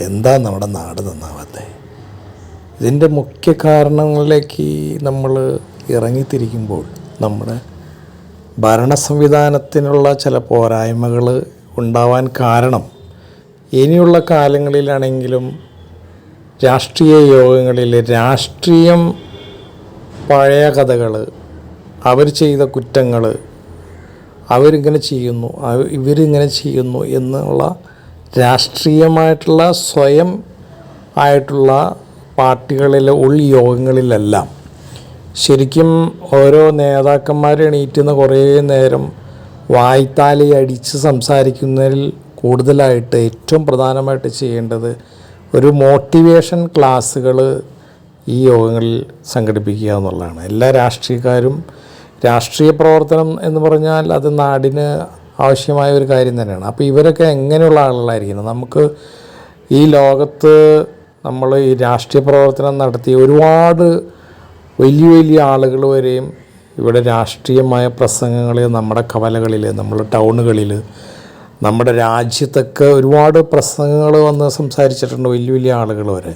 എന്താ നമ്മുടെ നാട് നന്നാവാത്തത് ഇതിന്റെ മുഖ്യ കാരണങ്ങളിലേക്ക് നമ്മൾ ഇറങ്ങിത്തിരിക്കുമ്പോൾ നമ്മുടെ ഭരണ സംവിധാനത്തിനുള്ള ചില പോരായ്മകൾ ഉണ്ടാവാൻ കാരണം ഇനിയുള്ള കാലങ്ങളിലാണെങ്കിലും രാഷ്ട്രീയ യോഗങ്ങളിൽ രാഷ്ട്രീയം പഴയ കഥകൾ അവർ ചെയ്ത കുറ്റങ്ങൾ അവരിങ്ങനെ ചെയ്യുന്നു ഇവരിങ്ങനെ ചെയ്യുന്നു എന്നുള്ള രാഷ്ട്രീയമായിട്ടുള്ള സ്വയം ആയിട്ടുള്ള പാർട്ടികളിലെ ഉൾയോഗങ്ങളിലെല്ലാം ശരിക്കും ഓരോ നേതാക്കന്മാർ എണീറ്റുന്ന കുറേ നേരം വായ്ത്താലി അടിച്ച് സംസാരിക്കുന്നതിൽ കൂടുതലായിട്ട് ഏറ്റവും പ്രധാനമായിട്ട് ചെയ്യേണ്ടത് ഒരു മോട്ടിവേഷൻ ക്ലാസ്സുകൾ ഈ യോഗങ്ങളിൽ സംഘടിപ്പിക്കുക എന്നുള്ളതാണ്. എല്ലാ രാഷ്ട്രീയക്കാരും രാഷ്ട്രീയ പ്രവർത്തനം എന്ന് പറഞ്ഞാൽ അത് നാടിന് ആവശ്യമായ ഒരു കാര്യം തന്നെയാണ്. അപ്പോൾ ഇവരൊക്കെ എങ്ങനെയുള്ള ആളുകളായിരിക്കണം? നമുക്ക് ഈ ലോകത്ത് നമ്മൾ ഈ രാഷ്ട്രീയ പ്രവർത്തനം നടത്തി ഒരുപാട് വലിയ വലിയ ആളുകൾ വരെയും ഇവിടെ രാഷ്ട്രീയമായ പ്രസംഗങ്ങളിൽ നമ്മുടെ കവലകളിൽ നമ്മുടെ ടൗണുകളിൽ നമ്മുടെ രാജ്യത്തൊക്കെ ഒരുപാട് പ്രസംഗങ്ങൾ വന്ന് സംസാരിച്ചിട്ടുണ്ട് വലിയ വലിയ ആളുകൾ വരെ.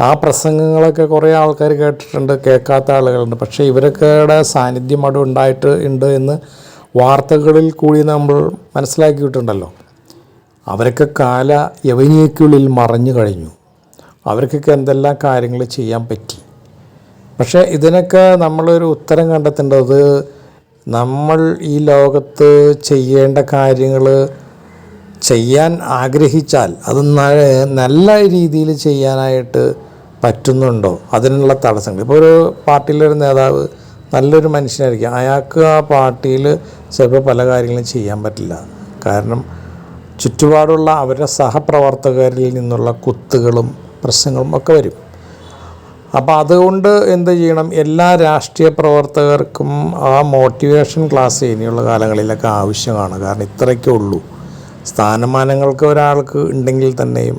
ആ പ്രസംഗങ്ങളൊക്കെ കുറേ ആൾക്കാർ കേട്ടിട്ടുണ്ട് കേൾക്കാത്ത ആളുകളുണ്ട്. പക്ഷേ ഇവരൊക്കെ സാന്നിധ്യം അവിടെ ഉണ്ടായിട്ട് ഉണ്ട് എന്ന് വാർത്തകളിൽ കൂടി നമ്മൾ മനസ്സിലാക്കിയിട്ടുണ്ടല്ലോ. അവരൊക്കെ കാല യവനിയയ്ക്കുള്ളിൽ മറഞ്ഞു കഴിഞ്ഞു. അവർക്കൊക്കെ എന്തെല്ലാം കാര്യങ്ങൾ ചെയ്യാൻ പറ്റി. പക്ഷേ ഇതിനൊക്കെ നമ്മളൊരു ഉത്തരം കണ്ടെത്തേണ്ടത് നമ്മൾ ഈ ലോകത്ത് ചെയ്യേണ്ട കാര്യങ്ങൾ ചെയ്യാൻ ആഗ്രഹിച്ചാൽ അത് നല്ല രീതിയിൽ ചെയ്യാനായിട്ട് പറ്റുന്നുണ്ടോ? അതിനുള്ള തടസ്സങ്ങൾ. ഇപ്പോൾ ഒരു പാർട്ടിയിലൊരു നേതാവ് നല്ലൊരു മനുഷ്യനായിരിക്കും. അയാൾക്ക് ആ പാർട്ടിയിൽ ചിലപ്പോൾ പല കാര്യങ്ങളും ചെയ്യാൻ പറ്റില്ല. കാരണം ചുറ്റുപാടുള്ള അവരുടെ സഹപ്രവർത്തകരിൽ നിന്നുള്ള കുത്തുകളും പ്രശ്നങ്ങളും ഒക്കെ വരും. അപ്പോൾ അതുകൊണ്ട് എന്ത് ചെയ്യണം? എല്ലാ രാഷ്ട്രീയ പ്രവർത്തകർക്കും ആ മോട്ടിവേഷൻ ക്ലാസ് ഇനിയുള്ള കാലങ്ങളിലൊക്കെ ആവശ്യമാണ്. കാരണം ഇത്രയൊക്കെ ഉള്ളൂ. സ്ഥാനമാനങ്ങൾക്ക് ഒരാൾക്ക് ഉണ്ടെങ്കിൽ തന്നെയും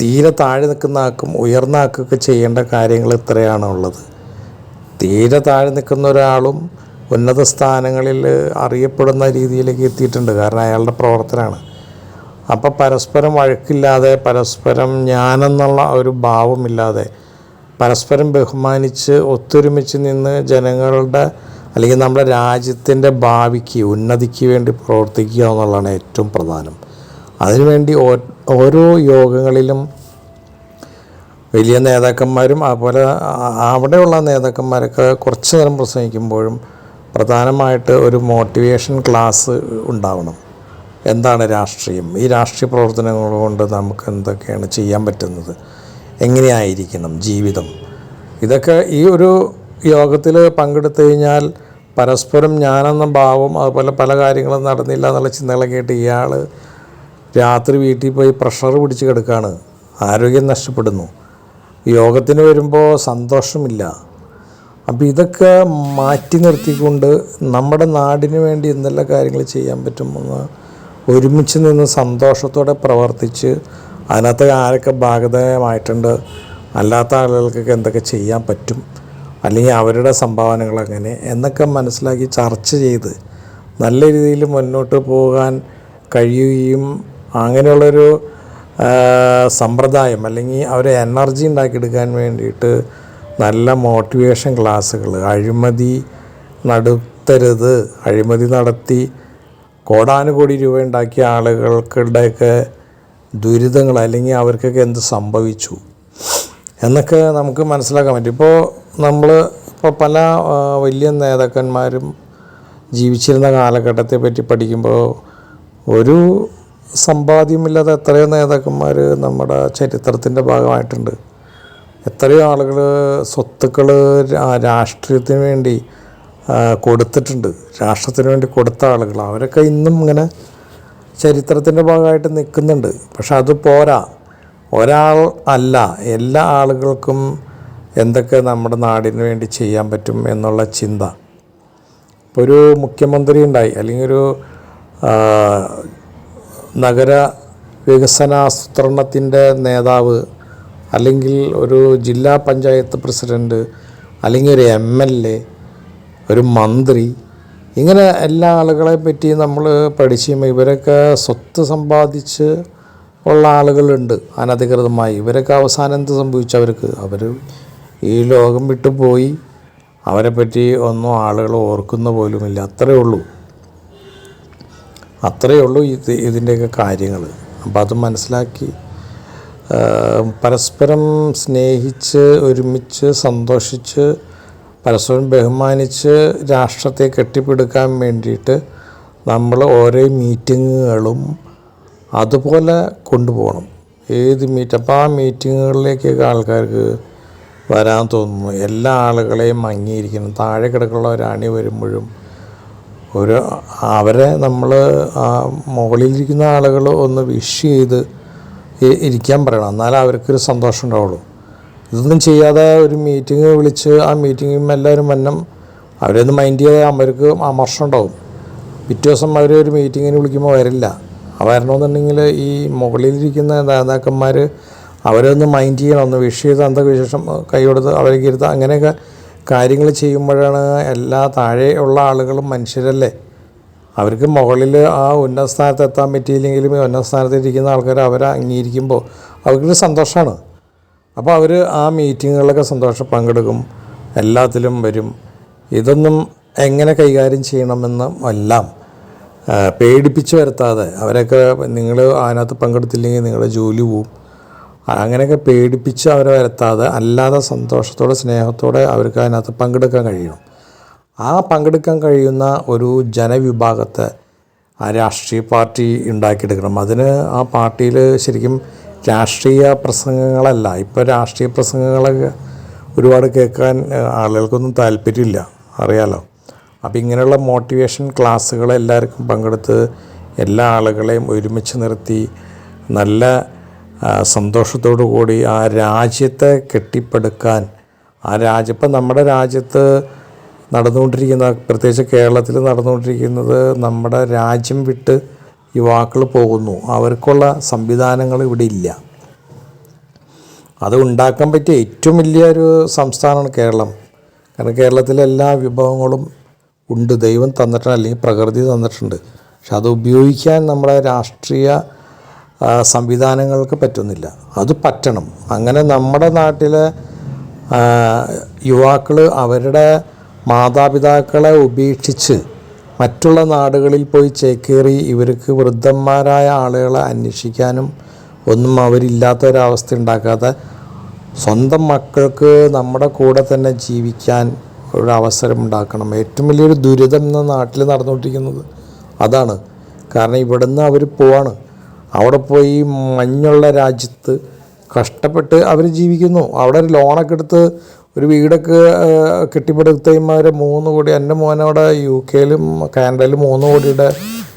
തീരെ താഴെ നിൽക്കുന്ന ആൾക്കും ഉയർന്ന ആൾക്കൊക്കെ ചെയ്യേണ്ട കാര്യങ്ങൾ ഇത്രയാണ് ഉള്ളത്. തീരെ താഴെ നിൽക്കുന്ന ഒരാളും ഉന്നത സ്ഥാനങ്ങളിൽ അറിയപ്പെടുന്ന രീതിയിലേക്ക് എത്തിയിട്ടുണ്ട്. കാരണം അയാളുടെ പ്രവർത്തനമാണ്. അപ്പോൾ പരസ്പരം വഴക്കില്ലാതെ പരസ്പരം ഞാനെന്നുള്ള ഒരു ഭാവമില്ലാതെ പരസ്പരം ബഹുമാനിച്ച് ഒത്തൊരുമിച്ച് നിന്ന് ജനങ്ങളുടെ അല്ലെങ്കിൽ നമ്മുടെ രാജ്യത്തിന്റെ ഭാവിക്ക് ഉന്നതിക്ക് വേണ്ടി പ്രവർത്തിക്കുക എന്നുള്ളതാണ് ഏറ്റവും പ്രധാനം. അതിനുവേണ്ടി ഓരോ യോഗങ്ങളിലും വലിയ നേതാക്കന്മാരും അതുപോലെ അവിടെയുള്ള നേതാക്കന്മാരൊക്കെ കുറച്ച് നേരം പ്രസംഗിക്കുമ്പോഴും പ്രധാനമായിട്ട് ഒരു മോട്ടിവേഷൻ ക്ലാസ് ഉണ്ടാവണം. എന്താണ് രാഷ്ട്രീയം? ഈ രാഷ്ട്രീയ പ്രവർത്തനങ്ങൾ കൊണ്ട് നമുക്ക് എന്തൊക്കെയാണ് ചെയ്യാൻ പറ്റുന്നത്? എങ്ങനെയായിരിക്കണം ജീവിതം? ഇതൊക്കെ ഈ ഒരു യോഗത്തിൽ പങ്കെടുത്തു കഴിഞ്ഞാൽ പരസ്പരം ഞാനെന്ന ഭാവം അതുപോലെ പല കാര്യങ്ങളും നടന്നില്ല എന്നുള്ള ചിന്തകളൊക്കെ ആയിട്ട് ഇയാൾ രാത്രി വീട്ടിൽ പോയി പ്രഷർ പിടിച്ച് കിടക്കുകയാണ് ആരോഗ്യം നഷ്ടപ്പെടുന്നു. യോഗത്തിന് വരുമ്പോൾ സന്തോഷമില്ല. അപ്പോൾ ഇതൊക്കെ മാറ്റി നിർത്തിക്കൊണ്ട് നമ്മുടെ നാടിന് വേണ്ടി എന്തെല്ലാം കാര്യങ്ങൾ ചെയ്യാൻ പറ്റുമെന്ന് ഒരുമിച്ച് നിന്ന് സന്തോഷത്തോടെ പ്രവർത്തിച്ച് അതിനകത്ത് ആരൊക്കെ ഭാഗതമായിട്ടുണ്ട് അല്ലാത്ത ആളുകൾക്കൊക്കെ എന്തൊക്കെ ചെയ്യാൻ പറ്റും അല്ലെങ്കിൽ അവരുടെ സംഭാവനകൾ അങ്ങനെ എന്നൊക്കെ മനസ്സിലാക്കി ചർച്ച ചെയ്ത് നല്ല രീതിയിൽ മുന്നോട്ട് പോകാൻ കഴിയുകയും അങ്ങനെയുള്ളൊരു സമ്പ്രദായം അല്ലെങ്കിൽ അവരെ എനർജി ഉണ്ടാക്കിയെടുക്കാൻ വേണ്ടിയിട്ട് നല്ല മോട്ടിവേഷൻ ക്ലാസ്സുകൾ. അഴിമതി നടത്തരുത്. അഴിമതി നടത്തി കോടാനുകോടി രൂപ ഉണ്ടാക്കിയ ആളുകൾക്കിടെയൊക്കെ ദുരിതങ്ങൾ അല്ലെങ്കിൽ അവർക്കൊക്കെ എന്ത് സംഭവിച്ചു എന്നൊക്കെ നമുക്ക് മനസ്സിലാക്കാൻ പറ്റും. ഇപ്പോൾ നമ്മൾ ഇപ്പോൾ പല വലിയ നേതാക്കന്മാരും ജീവിച്ചിരുന്ന കാലഘട്ടത്തെ പറ്റി പഠിക്കുമ്പോൾ ഒരു സമ്പാദ്യമില്ലാതെ എത്രയോ നേതാക്കന്മാർ നമ്മുടെ ചരിത്രത്തിന്റെ ഭാഗമായിട്ടുണ്ട്. എത്രയോ ആളുകൾ സ്വത്തുക്കൾ രാഷ്ട്രീയത്തിന് വേണ്ടി കൊടുത്തിട്ടുണ്ട്. രാഷ്ട്രത്തിന് വേണ്ടി കൊടുത്ത ആളുകൾ. അവരൊക്കെ ഇന്നും ഇങ്ങനെ ചരിത്രത്തിന്റെ ഭാഗമായിട്ട് നിൽക്കുന്നുണ്ട്. പക്ഷെ അത് പോരാ. ഒരാൾ അല്ല. എല്ലാ ആളുകൾക്കും എന്തൊക്കെ നമ്മുടെ നാടിന് വേണ്ടി ചെയ്യാൻ പറ്റും എന്നുള്ള ചിന്ത. ഇപ്പോൾ ഒരു മുഖ്യമന്ത്രി ഉണ്ടായി. അല്ലെങ്കിൽ ഒരു നഗര വികസനാസൂത്രണത്തിന്റെ നേതാവ് അല്ലെങ്കിൽ ഒരു ജില്ലാ പഞ്ചായത്ത് പ്രസിഡന്റ് അല്ലെങ്കിൽ ഒരു എം എൽ എ ഒരു മന്ത്രി ഇങ്ങനെ എല്ലാ ആളുകളെ പറ്റി നമ്മൾ പഠിച്ച് ഇവരൊക്കെ സ്വത്ത് സമ്പാദിച്ച് ഉള്ള ആളുകളുണ്ട് അനധികൃതമായി. ഇവരൊക്കെ അവസാനം എന്ത് സംഭവിച്ചു അവർക്ക്? അവർ ഈ ലോകം വിട്ടുപോയി. അവരെപ്പറ്റി അവരെ പറ്റി ഒന്നും ആളുകൾ ഓർക്കുന്ന പോലുമില്ല. അത്രയേ ഉള്ളൂ. അത്രയേ ഉള്ളൂ ഇത് ഇതിന്റെയൊക്കെ കാര്യങ്ങൾ. അപ്പം അത് മനസ്സിലാക്കി പരസ്പരം സ്നേഹിച്ച് ഒരുമിച്ച് സന്തോഷിച്ച് പരസ്പരം ബഹുമാനിച്ച് രാഷ്ട്രത്തെ കെട്ടിപ്പിടുക്കാൻ വേണ്ടിയിട്ട് നമ്മൾ ഓരോ മീറ്റിങ്ങുകളും അതുപോലെ കൊണ്ടുപോകണം. ഏത് മീറ്റ് അപ്പോൾ ആ മീറ്റിങ്ങുകളിലേക്കൊക്കെ ആൾക്കാർക്ക് വരാൻ തോന്നുന്നു. എല്ലാ ആളുകളെയും അംഗീകരിക്കണം. താഴെ കിടക്കുള്ള ഒരാണി വരുമ്പോഴും ഒരു അവരെ നമ്മൾ ആ മുകളിലിരിക്കുന്ന ആളുകൾ ഒന്ന് വിഷ് ചെയ്ത് ഇരിക്കാൻ പറയണം. എന്നാലേ അവർക്കൊരു സന്തോഷം ഉണ്ടാവുള്ളൂ. ഇതൊന്നും ചെയ്യാതെ ഒരു മീറ്റിംഗ് വിളിച്ച് ആ മീറ്റിംഗും എല്ലാവരും വന്നം അവരൊന്ന് മൈൻഡ് ചെയ്താൽ അവർക്ക് അമർഷം ഉണ്ടാവും. പിറ്റേ ദിവസം അവർ ഒരു മീറ്റിങ്ങിന് വിളിക്കുമ്പോൾ വരില്ല. വരണമെന്നുണ്ടെങ്കിൽ ഈ മുകളിലിരിക്കുന്ന നേതാക്കന്മാർ ഒന്ന് മൈൻഡ് ചെയ്യണം. ഒന്ന് വിഷ് ചെയ്ത് അന്ധവിശേഷം വിശേഷം കൈ കൊടുത്ത് അവരെ ഇരുത്ത് അങ്ങനെയൊക്കെ കാര്യങ്ങൾ ചെയ്യുമ്പോഴാണ് എല്ലാ താഴെയുള്ള ആളുകളും മനുഷ്യരല്ലേ? അവർക്ക് മുകളിൽ ആ ഉന്നത സ്ഥാനത്ത് എത്താൻ പറ്റിയില്ലെങ്കിലും ഉന്നത സ്ഥാനത്ത് ഇരിക്കുന്ന ആൾക്കാർ അവരെ അംഗീകരിക്കുമ്പോൾ അവർക്കൊരു സന്തോഷമാണ് അപ്പോൾ അവർ ആ മീറ്റിങ്ങുകളിലൊക്കെ സന്തോഷം പങ്കെടുക്കും എല്ലാത്തിലും വരും. ഇതൊന്നും എങ്ങനെ കൈകാര്യം ചെയ്യണമെന്നും എല്ലാം പേടിപ്പിച്ച് വരുത്താതെ അവരൊക്കെ നിങ്ങൾ അതിനകത്ത് പങ്കെടുത്തില്ലെങ്കിൽ നിങ്ങളുടെ ജോലി പോവും. അങ്ങനെയൊക്കെ പേടിപ്പിച്ച് അവരെ വരുത്താതെ അല്ലാതെ സന്തോഷത്തോടെ സ്നേഹത്തോടെ അവർക്ക് അതിനകത്ത് പങ്കെടുക്കാൻ കഴിയണം ആ പങ്കെടുക്കാൻ കഴിയുന്ന ഒരു ജനവിഭാഗത്തെ ആ രാഷ്ട്രീയ പാർട്ടി ഉണ്ടാക്കിയെടുക്കണം. അതിന് ആ പാർട്ടിയിൽ ശരിക്കും രാഷ്ട്രീയ പ്രസംഗങ്ങളല്ല. ഇപ്പോൾ രാഷ്ട്രീയ പ്രസംഗങ്ങളൊക്കെ ഒരുപാട് കേൾക്കാൻ ആളുകൾക്കൊന്നും താല്പര്യമില്ല. അറിയാലോ? അപ്പോൾ ഇങ്ങനെയുള്ള മോട്ടിവേഷൻ ക്ലാസ്സുകൾ എല്ലാവർക്കും പങ്കെടുത്ത് എല്ലാ ആളുകളെയും ഒരുമിച്ച് നിർത്തി നല്ല സന്തോഷത്തോടു കൂടി ആ രാജ്യത്തെ കെട്ടിപ്പടുക്കാൻ ആ രാജ്യം ഇപ്പം നമ്മുടെ രാജ്യത്ത് നടന്നുകൊണ്ടിരിക്കുന്ന പ്രത്യേകിച്ച് കേരളത്തിൽ നടന്നുകൊണ്ടിരിക്കുന്നത് നമ്മുടെ രാജ്യം വിട്ട് യുവാക്കൾ പോകുന്നു. അവർക്കുള്ള സംവിധാനങ്ങൾ ഇവിടെ ഇല്ല. അത് ഉണ്ടാക്കാൻ പറ്റിയ ഏറ്റവും വലിയൊരു സംസ്ഥാനമാണ് കേരളം. കാരണം കേരളത്തിലെ എല്ലാ വിഭവങ്ങളും ഉണ്ട്. ദൈവം തന്നിട്ടുണ്ട് അല്ലെങ്കിൽ പ്രകൃതി തന്നിട്ടുണ്ട്. പക്ഷെ അത് ഉപയോഗിക്കാൻ നമ്മുടെ രാഷ്ട്രീയ സംവിധാനങ്ങൾക്ക് പറ്റുന്നില്ല. അത് പറ്റണം. അങ്ങനെ നമ്മുടെ നാട്ടിലെ യുവാക്കൾ അവരുടെ മാതാപിതാക്കളെ ഉപേക്ഷിച്ച് മറ്റുള്ള നാടുകളിൽ പോയി ചേക്കേറി ഇവർക്ക് വൃദ്ധന്മാരായ ആളുകളെ അന്വേഷിക്കാനും ഒന്നും അവരില്ലാത്ത ഒരവസ്ഥ ഉണ്ടാക്കാതെ സ്വന്തം മക്കൾക്ക് നമ്മുടെ കൂടെ തന്നെ ജീവിക്കാൻ ഒരു അവസരം ഉണ്ടാക്കണം. ഏറ്റവും വലിയൊരു ദുരിതം ഇന്ന് നാട്ടിൽ നടന്നുകൊണ്ടിരിക്കുന്നത് അതാണ്. കാരണം ഇവിടുന്ന് അവർ പോവാണ്. അവിടെ പോയി മഞ്ഞുള്ള രാജ്യത്ത് കഷ്ടപ്പെട്ട് അവർ ജീവിക്കുന്നു. അവിടെ ഒരു ലോണൊക്കെ എടുത്ത് ഒരു വീടൊക്കെ കെട്ടിപ്പടുത്ത് അവർ മൂന്ന് കോടി എന്റെ മോനവിടെ യു കെയിലും കാനഡയിലും മൂന്ന് കോടിയുടെ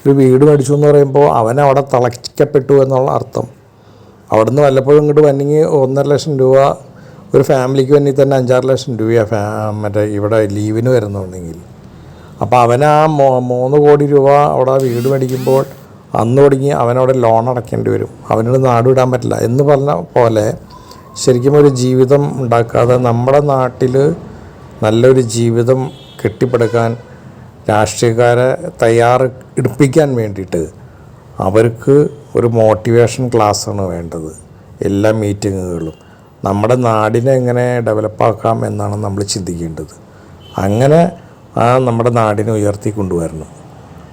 ഒരു വീട് മേടിച്ചു എന്ന് പറയുമ്പോൾ അവൻ അവിടെ തളയ്ക്കപ്പെട്ടു എന്നുള്ള അർത്ഥം. അവിടുന്ന് വല്ലപ്പോഴും ഇങ്ങോട്ട് വന്നെങ്കിൽ ഒന്നര ലക്ഷം രൂപ ഒരു ഫാമിലിക്ക് വേണ്ടി തന്നെ അഞ്ചാറ് ലക്ഷം രൂപയാണ് ഫാ മറ്റേ ഇവിടെ ലീവിന് വരുന്നുണ്ടെങ്കിൽ അപ്പോൾ അവൻ ആ മൂന്ന് കോടി രൂപ അവിടെ വീട് മേടിക്കുമ്പോൾ അന്ന് തുടങ്ങി അവനവിടെ ലോൺ അടയ്ക്കേണ്ടി വരും. അവനോട് നാട് വിടാൻ പറ്റില്ല. എന്ന് പറഞ്ഞ പോലെ ശരിക്കും ഒരു ജീവിതം ഉണ്ടാക്കാതെ നമ്മുടെ നാട്ടിൽ നല്ലൊരു ജീവിതം കെട്ടിപ്പടുക്കാൻ രാഷ്ട്രീയക്കാരെ തയ്യാറ് എടുപ്പിക്കാൻ വേണ്ടിയിട്ട് അവർക്ക് ഒരു മോട്ടിവേഷൻ ക്ലാസ്സാണ് വേണ്ടത്. എല്ലാ മീറ്റിങ്ങുകളും നമ്മുടെ നാടിനെ എങ്ങനെ ഡെവലപ്പാക്കാം എന്നാണ് നമ്മൾ ചിന്തിക്കേണ്ടത്. അങ്ങനെ ആ നമ്മുടെ നാടിനെ ഉയർത്തി കൊണ്ടുവരണം.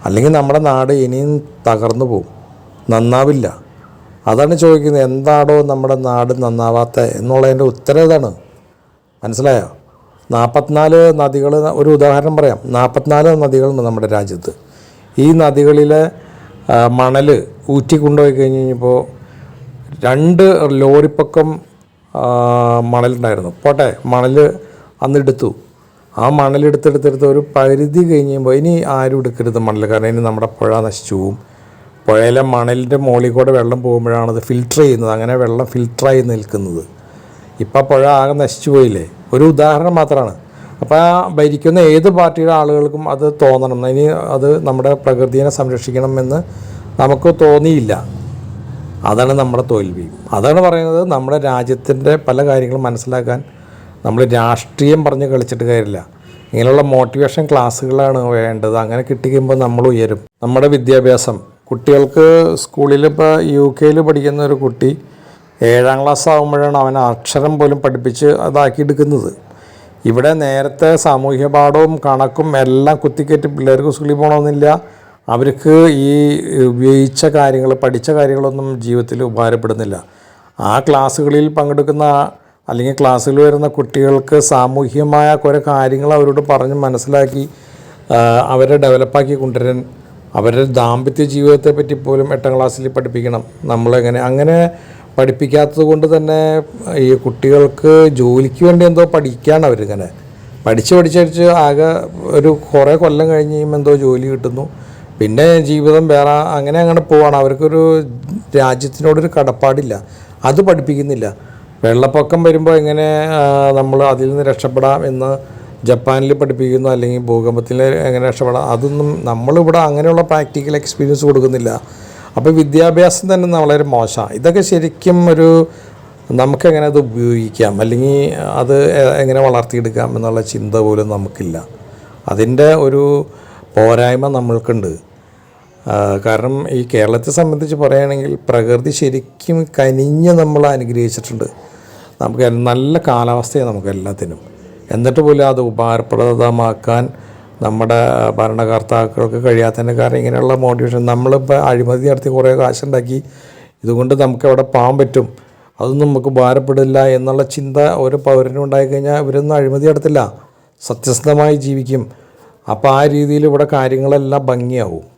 അല്ലെങ്കിൽ നമ്മുടെ നാട് ഇനിയും തകർന്നു പോകും. നന്നാവില്ല. അതാണ് ചോദിക്കുന്നത് എന്താണോ നമ്മുടെ നാട് നന്നാവാത്ത എന്നുള്ളതിന്റെ ഉത്തരം ഇതാണ്. മനസ്സിലായോ? നാൽപ്പത്തിനാല് നദികൾ ഒരു ഉദാഹരണം പറയാം. നാൽപ്പത്തിനാല് നദികളുണ്ട് നമ്മുടെ രാജ്യത്ത്. ഈ നദികളിലെ മണൽ ഊറ്റി കൊണ്ടുപോയി കഴിഞ്ഞ് കഴിഞ്ഞപ്പോൾ രണ്ട് ലോറിപ്പക്കം മണലുണ്ടായിരുന്നു. പോട്ടെ മണൽ അന്ന് എടുത്തു. ആ മണലെടുത്തെടുത്തെടുത്ത് ഒരു പരിധി കഴിഞ്ഞ് കഴിയുമ്പോൾ ഇനി ആരും എടുക്കരുത് മണൽ കാരണം ഇനി നമ്മുടെ പുഴ നശിച്ചു പോവും. പുഴയിലെ മണലിന്റെ മുകളിൽ കൂടെ വെള്ളം പോകുമ്പോഴാണ് അത് ഫിൽട്ടർ ചെയ്യുന്നത്. അങ്ങനെ വെള്ളം ഫിൽട്ടറായി നിൽക്കുന്നത്. ഇപ്പം പുഴ ആകെ നശിച്ചു പോയില്ലേ? ഒരു ഉദാഹരണം മാത്രമാണ് അപ്പോൾ ആ ഭരിക്കുന്ന ഏത് പാർട്ടിയുടെ ആളുകൾക്കും അത് തോന്നണം. ഇനി അത് നമ്മുടെ പ്രകൃതിയെ സംരക്ഷിക്കണമെന്ന് നമുക്ക് തോന്നിയില്ല. അതാണ് നമ്മുടെ തോൽവി. അതാണ് പറയുന്നത് നമ്മുടെ രാജ്യത്തിന്റെ പല കാര്യങ്ങളും മനസ്സിലാക്കാൻ നമ്മൾ രാഷ്ട്രീയം പറഞ്ഞ് കളിച്ചിട്ട് കാര്യമില്ല. ഇങ്ങനെയുള്ള മോട്ടിവേഷൻ ക്ലാസ്സുകളാണ് വേണ്ടത്. അങ്ങനെ കിട്ടിക്കുമ്പോൾ നമ്മൾ ഉയരും. നമ്മുടെ വിദ്യാഭ്യാസം. കുട്ടികൾക്ക് സ്കൂളിൽ ഇപ്പോൾ യു കെയിൽ പഠിക്കുന്ന ഒരു കുട്ടി ഏഴാം ക്ലാസ് ആകുമ്പോഴാണ് അവൻ അക്ഷരം പോലും പഠിപ്പിച്ച് അതാക്കി എടുക്കുന്നത്. ഇവിടെ നേരത്തെ സാമൂഹ്യ പാഠവും കണക്കും എല്ലാം കുത്തിക്കയറ്റി പിള്ളേർക്ക് സ്കൂളിൽ പോകണമെന്നില്ല. അവർക്ക് ഈ ഉപയോഗിച്ച കാര്യങ്ങൾ പഠിച്ച കാര്യങ്ങളൊന്നും ജീവിതത്തിൽ ഉപകാരപ്പെടുന്നില്ല. ആ ക്ലാസ്സുകളിൽ പങ്കെടുക്കുന്ന അല്ലെങ്കിൽ ക്ലാസ്സിൽ വരുന്ന കുട്ടികൾക്ക് സാമൂഹ്യമായ കുറേ കാര്യങ്ങൾ അവരോട് പറഞ്ഞ് മനസ്സിലാക്കി അവരെ ഡെവലപ്പാക്കി കൊണ്ടുവരാൻ അവരുടെ ദാമ്പത്യ ജീവിതത്തെ പറ്റി പോലും എട്ടാം ക്ലാസ്സിൽ പഠിപ്പിക്കണം. നമ്മളെങ്ങനെ അങ്ങനെ പഠിപ്പിക്കാത്തത് കൊണ്ട് തന്നെ ഈ കുട്ടികൾക്ക് ജോലിക്ക് വേണ്ടി എന്തോ പഠിക്കുകയാണ് അവരിങ്ങനെ. പഠിച്ച് പഠിച്ച് പഠിച്ച് ആകെ ഒരു കുറേ കൊല്ലം കഴിഞ്ഞ് കഴിയുമ്പോൾ എന്തോ ജോലി കിട്ടുന്നു. പിന്നെ ജീവിതം വേറെ അങ്ങനെ അങ്ങനെ പോവാണ്. അവർക്കൊരു രാജ്യത്തിനോടൊരു കടപ്പാടില്ല. അത് പഠിപ്പിക്കുന്നില്ല. വെള്ളപ്പൊക്കം വരുമ്പോൾ എങ്ങനെ നമ്മൾ അതിൽ നിന്ന് രക്ഷപ്പെടാം എന്ന് ജപ്പാനിൽ പഠിപ്പിക്കുന്നു അല്ലെങ്കിൽ ഭൂകമ്പത്തിൽ എങ്ങനെ രക്ഷപ്പെടാം അതൊന്നും നമ്മളിവിടെ അങ്ങനെയുള്ള പ്രാക്ടിക്കൽ എക്സ്പീരിയൻസ് കൊടുക്കുന്നില്ല. അപ്പോൾ വിദ്യാഭ്യാസം തന്നെ വളരെ മോശമാണ് ഇതൊക്കെ ശരിക്കും ഒരു നമുക്കെങ്ങനെ അത് ഉപയോഗിക്കാം അല്ലെങ്കിൽ അത് എങ്ങനെ വളർത്തിയെടുക്കാം എന്നുള്ള ചിന്ത പോലും നമുക്കില്ല. അതിന്റെ ഒരു പോരായ്മ നമ്മൾക്കുണ്ട്. കാരണം ഈ കേരളത്തെ സംബന്ധിച്ച് പറയുകയാണെങ്കിൽ പ്രകൃതി ശരിക്കും കനിഞ്ഞ് നമ്മൾ അനുഗ്രഹിച്ചിട്ടുണ്ട്. നമുക്ക് നല്ല കാലാവസ്ഥയാണ് നമുക്ക് എല്ലാത്തിനും. എന്നിട്ട് പോലും അത് ഉപകാരപ്രദമാക്കാൻ നമ്മുടെ ഭരണകർത്താക്കൾക്ക് കഴിയാത്തതിന്റെ കാരണം ഇങ്ങനെയുള്ള മോട്ടിവേഷൻ നമ്മളിപ്പോൾ അഴിമതി നടത്തി കുറേ കാശുണ്ടാക്കി. ഇതുകൊണ്ട് നമുക്ക് അവിടെ പോകാൻ പറ്റും. അതൊന്നും നമുക്ക് ഉപകാരപ്പെടില്ല എന്നുള്ള ചിന്ത ഒരു പൗരനും ഉണ്ടായിക്കഴിഞ്ഞാൽ ഇവരൊന്നും അഴിമതി നടത്തില്ല. സത്യസന്ധമായി ജീവിക്കും. അപ്പോൾ ആ രീതിയിൽ ഇവിടെ കാര്യങ്ങളെല്ലാം ഭംഗിയാവും.